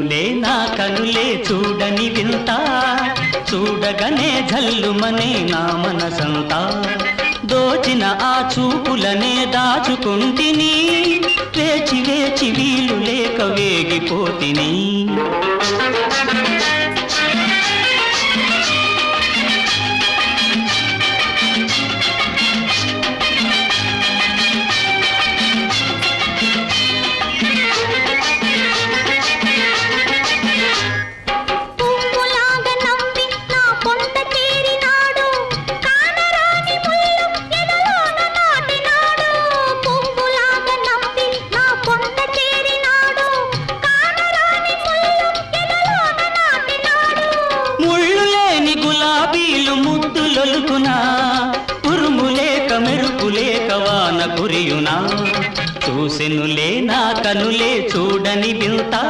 కనులే నా కనులే చూడని వింత. చూడగనే జల్లుమనే నా మనసంతా. దోచిన ఆ చూపులనే దాచుకుంటిని. వేచి వేచి వీలు లేక వేగిపోతిని. మెరుపు లేక వాన కురియునా. చూసెనులే నా కనులే చూడని వింతా.